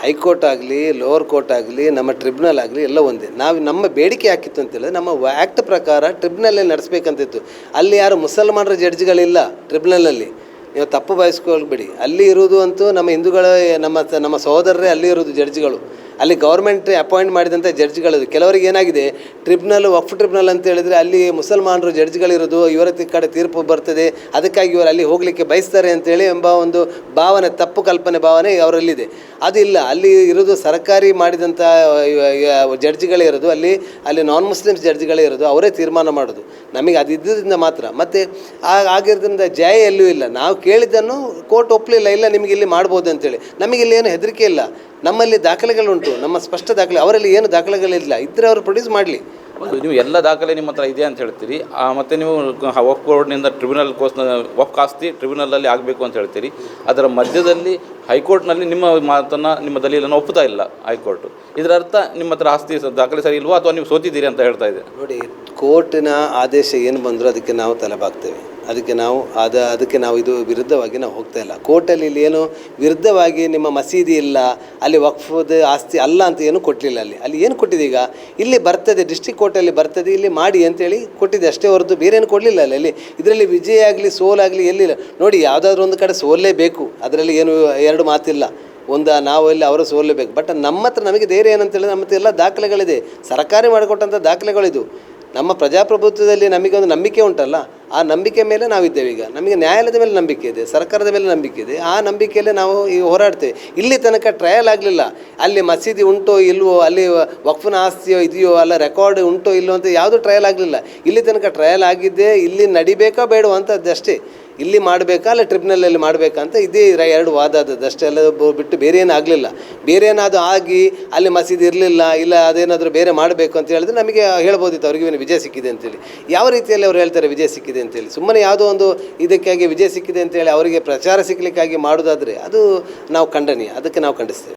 ಹೈಕೋರ್ಟ್ ಆಗಲಿ, ಲೋವರ್ ಕೋರ್ಟ್ ಆಗಲಿ, ನಮ್ಮ ಟ್ರಿಬ್ಯುನಲ್ ಆಗಲಿ ಎಲ್ಲ ಒಂದೇ. ನಾವು ನಮ್ಮ ಬೇಡಿಕೆ ಹಾಕಿತ್ತು ಅಂತ ಹೇಳಿದ್ರೆ ನಮ್ಮ ಆ್ಯಕ್ಟ್ ಪ್ರಕಾರ ಟ್ರಿಬ್ಯುನಲ್ಲೇ ನಡೆಸ್ಬೇಕಂತಿತ್ತು. ಅಲ್ಲಿ ಯಾರು ಮುಸಲ್ಮಾನರ ಜಡ್ಜ್ಗಳಿಲ್ಲ ಟ್ರಿಬ್ಯುನಲಲ್ಲಿ ನೀವು ತಪ್ಪು ಬಯಸ್ಕೊಳ್ಬೇಡಿ. ಅಲ್ಲಿ ಇರುವುದು ಅಂತೂ ನಮ್ಮ ಹಿಂದೂಗಳ, ನಮ್ಮ ನಮ್ಮ ಸಹೋದರರೇ ಅಲ್ಲಿ ಇರೋದು ಜಡ್ಜ್ಗಳು. ಅಲ್ಲಿ ಗೌರ್ಮೆಂಟ್ ಅಪಾಯಿಂಟ್ ಮಾಡಿದಂಥ ಜಡ್ಜ್ಗಳು ಕೆಲವರಿಗೆ ಏನಾಗಿದೆ ಟ್ರಿಬ್ನಲ್ ವಕ್ಫ್ ಟ್ರಿಬ್ನಲ್ ಅಂತ ಹೇಳಿದರೆ ಅಲ್ಲಿ ಮುಸಲ್ಮಾನರು ಜಡ್ಜ್ಗಳಿರೋದು ಇವರ ಕಡೆ ತೀರ್ಪು ಬರ್ತದೆ, ಅದಕ್ಕಾಗಿ ಇವರು ಅಲ್ಲಿ ಹೋಗಲಿಕ್ಕೆ ಬಯಸ್ತಾರೆ ಅಂತೇಳಿ ಎಂಬ ಒಂದು ಭಾವನೆ, ತಪ್ಪು ಕಲ್ಪನೆ ಭಾವನೆ ಅವರಲ್ಲಿದೆ. ಅದಿಲ್ಲ ಅಲ್ಲಿ ಇರೋದು ಸರ್ಕಾರಿ ಮಾಡಿದಂಥ ಜಡ್ಜ್ಗಳೇ ಇರೋದು, ಅಲ್ಲಿ ಅಲ್ಲಿ ನಾನ್ ಮುಸ್ಲಿಮ್ಸ್ ಜಡ್ಜ್ಗಳೇ ಇರೋದು, ಅವರೇ ತೀರ್ಮಾನ ಮಾಡೋದು. ನಮಗೆ ಅದು ಇದ್ದರಿಂದ ಮಾತ್ರ. ಮತ್ತು ಆಗಿರೋದ್ರಿಂದ ಜಯ ಎಲ್ಲೂ ಇಲ್ಲ. ನಾವು ಕೇಳಿದ್ದನ್ನು ಕೋರ್ಟ್ ಒಪ್ಪಲಿಲ್ಲ ಇಲ್ಲ ನಿಮಗೆ ಇಲ್ಲಿ ಮಾಡ್ಬೋದು ಅಂತೇಳಿ ನಮಗೆ ಇಲ್ಲಿ ಏನು ಹೆದರಿಕೆ ಇಲ್ಲ. ನಮ್ಮಲ್ಲಿ ದಾಖಲೆಗಳುಂಟು, ನಮ್ಮ ಸ್ಪಷ್ಟ ದಾಖಲೆ, ಅವರಲ್ಲಿ ಏನು ದಾಖಲೆಗಳಿಲ್ಲ ಇದ್ದರೆ ಅವರು ಪ್ರೊಡ್ಯೂಸ್ ಮಾಡಲಿ. ನೀವು ಎಲ್ಲ ದಾಖಲೆ ನಿಮ್ಮ ಹತ್ರ ಇದೆ ಅಂತ ಹೇಳ್ತೀರಿ. ಮತ್ತು ನೀವು ವಫ್ ಕೋರ್ಟ್ನಿಂದ ಟ್ರಿಬ್ಯುನಲ್ ಕೋರ್ಸ್ನ ವಫ್ ಆಸ್ತಿ ಟ್ರಿಬ್ಯುನಲಲ್ಲಿ ಆಗಬೇಕು ಅಂತ ಹೇಳ್ತೀರಿ. ಅದರ ಮಧ್ಯದಲ್ಲಿ ಹೈಕೋರ್ಟ್ನಲ್ಲಿ ನಿಮ್ಮ ಮಾತನ್ನು, ನಿಮ್ಮ ದಲೀಲನ್ನು ಒಪ್ಪುತ್ತಾ ಇಲ್ಲ ಹೈಕೋರ್ಟ್. ಇದರ ಅರ್ಥ ನಿಮ್ಮ ಹತ್ರ ಆಸ್ತಿ ದಾಖಲೆ ಸರಿ ಇಲ್ವಾ ಅಥವಾ ನೀವು ಸೋತಿದ್ದೀರಿ ಅಂತ ಹೇಳ್ತಾ ಇದೆ? ನೋಡಿ, ಕೋರ್ಟಿನ ಆದೇಶ ಏನು ಬಂದರೂ ಅದಕ್ಕೆ ನಾವು ತಲೆಬಾಗ್ತೇವೆ. ಅದಕ್ಕೆ ನಾವು, ಅದ, ಅದಕ್ಕೆ ನಾವು ಇದು ವಿರುದ್ಧವಾಗಿ ನಾವು ಹೋಗ್ತಾ ಇಲ್ಲ. ಕೋರ್ಟಲ್ಲಿ ಇಲ್ಲಿ ಏನು ವಿರುದ್ಧವಾಗಿ ನಿಮ್ಮ ಮಸೀದಿ ಇಲ್ಲ, ಅಲ್ಲಿ ವಕ್ಫದ ಆಸ್ತಿ ಅಲ್ಲ ಅಂತ ಏನು ಕೊಟ್ಟಲಿಲ್ಲ ಅಲ್ಲಿ. ಅಲ್ಲಿ ಏನು ಕೊಟ್ಟಿದೆ ಈಗ? ಇಲ್ಲಿ ಬರ್ತದೆ, ಡಿಸ್ಟ್ರಿಕ್ಟ್ ಕೋರ್ಟಲ್ಲಿ ಬರ್ತದೆ, ಇಲ್ಲಿ ಮಾಡಿ ಅಂತೇಳಿ ಕೊಟ್ಟಿದೆ. ಅಷ್ಟೇ ಹೊರತು ಬೇರೇನು ಕೊಡಲಿಲ್ಲ ಅಲ್ಲಿ. ಅಲ್ಲಿ, ಇದರಲ್ಲಿ ವಿಜಯ ಆಗಲಿ ಸೋಲಾಗಲಿ ಎಲ್ಲಿಲ್ಲ. ನೋಡಿ, ಯಾವುದಾದ್ರೂ ಒಂದು ಕಡೆ ಸೋಲೇಬೇಕು ಅದರಲ್ಲಿ ಏನು ಎರಡು ಮಾತಿಲ್ಲ. ಒಂದು ನಾವು ಇಲ್ಲಿ ಅವರು ಸೋಲಬೇಕು ಬಟ್ ನಮ್ಮ ಹತ್ರ ನಮಗೆ ಧೈರ್ಯ ಏನಂತ ಹೇಳಿದ್ರೆ ನಮ್ಮ ಹತ್ರ ಎಲ್ಲ ದಾಖಲೆಗಳಿದೆ. ಸರ್ಕಾರಿ ಮಾಡಿಕೊಟ್ಟಂಥ ದಾಖಲೆಗಳಿದು. ನಮ್ಮ ಪ್ರಜಾಪ್ರಭುತ್ವದಲ್ಲಿ ನಮಗೆ ಒಂದು ನಂಬಿಕೆ ಉಂಟಲ್ಲ, ಆ ನಂಬಿಕೆ ಮೇಲೆ ನಾವಿದ್ದೇವೆ ಈಗ. ನಮಗೆ ನ್ಯಾಯಾಲಯದ ಮೇಲೆ ನಂಬಿಕೆ ಇದೆ, ಸರ್ಕಾರದ ಮೇಲೆ ನಂಬಿಕೆ ಇದೆ. ಆ ನಂಬಿಕೆಯಲ್ಲೇ ನಾವು ಈಗ ಹೋರಾಡ್ತೇವೆ. ಇಲ್ಲಿ ತನಕ ಟ್ರಯಲ್ ಆಗಲಿಲ್ಲ. ಅಲ್ಲಿ ಮಸೀದಿ ಉಂಟೋ ಇಲ್ವೋ, ಅಲ್ಲಿ ವಕ್ಫನ ಆಸ್ತಿಯೋ ಇದೆಯೋ, ಅಲ್ಲ ರೆಕಾರ್ಡ್ ಉಂಟೋ ಇಲ್ಲೋ ಅಂತ ಯಾವುದೂ ಟ್ರಯಲ್ ಆಗಲಿಲ್ಲ. ಇಲ್ಲಿ ತನಕ ಟ್ರಯಲ್ ಆಗಿದ್ದೇ, ಇಲ್ಲಿ ನಡಿಬೇಕಾ ಬೇಡವಾ ಅಂತದ್ದಷ್ಟೇ. ಇಲ್ಲಿ ಮಾಡಬೇಕಾ ಅಲ್ಲ ಟ್ರಿಬ್ಯುನಲಲ್ಲಿ ಮಾಡಬೇಕಾ ಅಂತ ಇದೇ ಎರಡು ವಾದ ಆದದ್ದು ಅಷ್ಟೇ. ಅಲ್ಲ ಬಿಟ್ಟು ಬೇರೆ ಏನೂ ಆಗಲಿಲ್ಲ. ಬೇರೆ ಏನಾದರೂ ಆಗಿ ಅಲ್ಲಿ ಮಸೀದಿ ಇರಲಿಲ್ಲ, ಇಲ್ಲ ಅದೇನಾದರೂ ಬೇರೆ ಮಾಡಬೇಕು ಅಂತ ಹೇಳಿದ್ರೆ ನಮಗೆ ಹೇಳ್ಬೋದಿತ್ತು, ಅವ್ರಿಗೆ ಏನು ವಿಜಯ ಸಿಕ್ಕಿದೆ ಅಂತೇಳಿ ಯಾವ ರೀತಿಯಲ್ಲಿ ಅವ್ರು ಹೇಳ್ತಾರೆ ವಿಜಯ ಸಿಕ್ಕಿದೆ ಅಂತೇಳಿ ಸುಮ್ಮನೆ ಯಾವುದೋ ಒಂದು ಇದಕ್ಕಾಗಿ ವಿಜಯ ಸಿಕ್ಕಿದೆ ಅಂತೇಳಿ ಅವರಿಗೆ ಪ್ರಚಾರ ಸಿಕ್ಕಲಿಕ್ಕಾಗಿ ಮಾಡೋದಾದರೆ ಅದು ನಾವು ಖಂಡನೀಯ. ಅದಕ್ಕೆ ನಾವು ಖಂಡಿಸ್ತೇವೆ.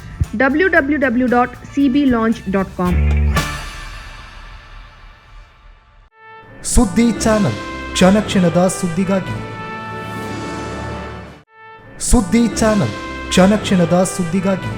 W W W dot C B launch dot com ಸುದ್ದಿ ಚಾನಲ್ ಕ್ಷಣ ಕ್ಷಣದ ಸುದ್ದಿಗಾಗಿ ಸುದ್ದಿ ಚಾನಲ್ ಕ್ಷಣ ಕ್ಷಣದ ಸುದ್ದಿಗಾಗಿ